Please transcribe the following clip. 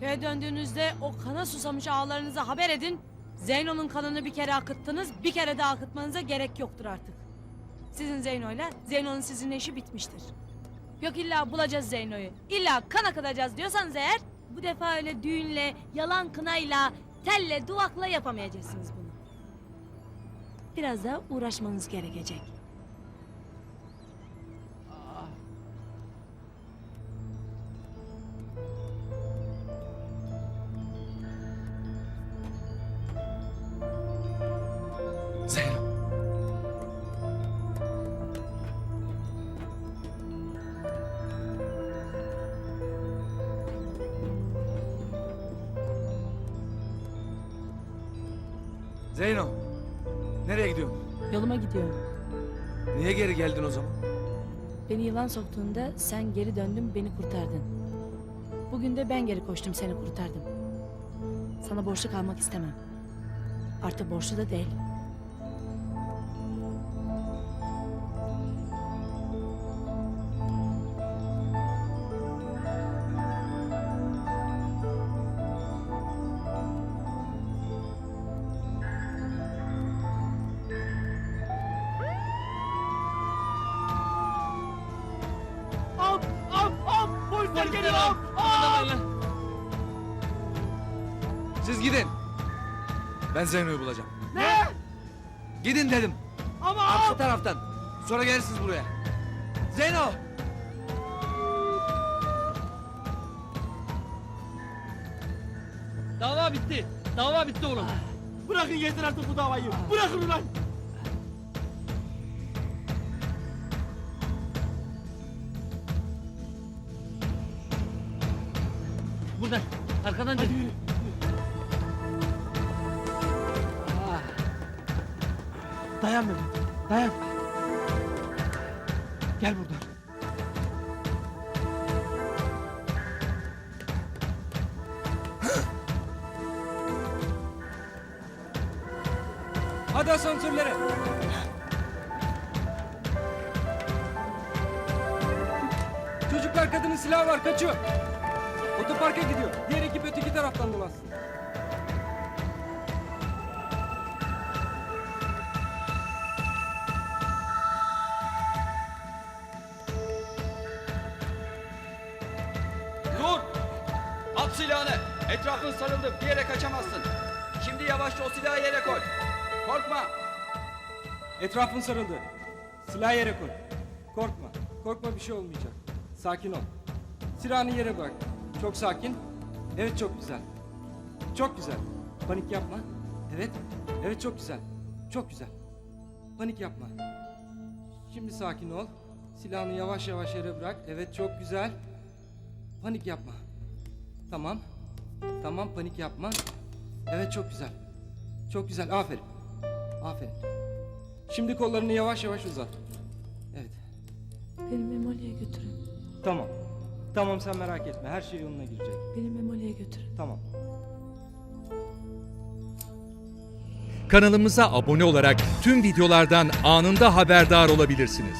Köye döndüğünüzde o kana susamış ağalarınıza haber edin. Zeyno'nun kanını bir kere akıttınız, bir kere daha akıtmanıza gerek yoktur artık. Sizin Zeyno'yla, Zeyno'nun sizinle işi bitmiştir. Yok illa bulacağız Zeyno'yu, illa kan akıtacağız diyorsanız eğer... ...bu defa öyle düğünle, yalan kınayla, telle, duvakla yapamayacaksınız bunu. Biraz daha uğraşmanız gerekecek. Zeyno. Nereye gidiyorsun? Yoluma gidiyorum. Niye geri geldin o zaman? Beni yılan soktuğunda sen geri döndün beni kurtardın. Bugün de ben geri koştum seni kurtardım. Sana borçlu kalmak istemem. Artık borçlu da değil. Polisler geliyor am. Siz gidin. Ben Zeyno'yu bulacağım. Ne? Gidin dedim. Ama Arka taraftan. Sonra gelirsiniz buraya. Zeyno. Dava bitti. Dava bitti oğlum. Bırakın yeter artık bu davayı. Bırakın ulan. Buradan. Arkadan dön. Dayan Mehmet. Dayan. Gel buradan. Hadi asansörlere. Çocuklar kadının silahı var kaçıyor. Otoparka gidiyor. Diğer ekip öteki taraftan dolaşsın. Dur! At silahını. Etrafın sarıldı. Bir yere kaçamazsın. Şimdi yavaşça o silahı yere koy. Korkma. Etrafın sarıldı. Silahı yere koy. Korkma. Korkma bir şey olmayacak. Sakin ol. Silahını yere bırak. Çok sakin. Evet çok güzel. Çok güzel. Panik yapma. Evet. Evet çok güzel. Çok güzel. Panik yapma. Şimdi sakin ol. Silahını yavaş yavaş yere bırak. Evet çok güzel. Panik yapma. Tamam. Tamam panik yapma. Evet çok güzel. Çok güzel. Aferin. Aferin. Şimdi kollarını yavaş yavaş uzat. Evet. Beni Memoli'ye götürün. Tamam. Tamam sen merak etme. Her şey yoluna girecek. Beni Memoli'ye götürün. Tamam. Kanalımıza abone olarak tüm videolardan anında haberdar olabilirsiniz.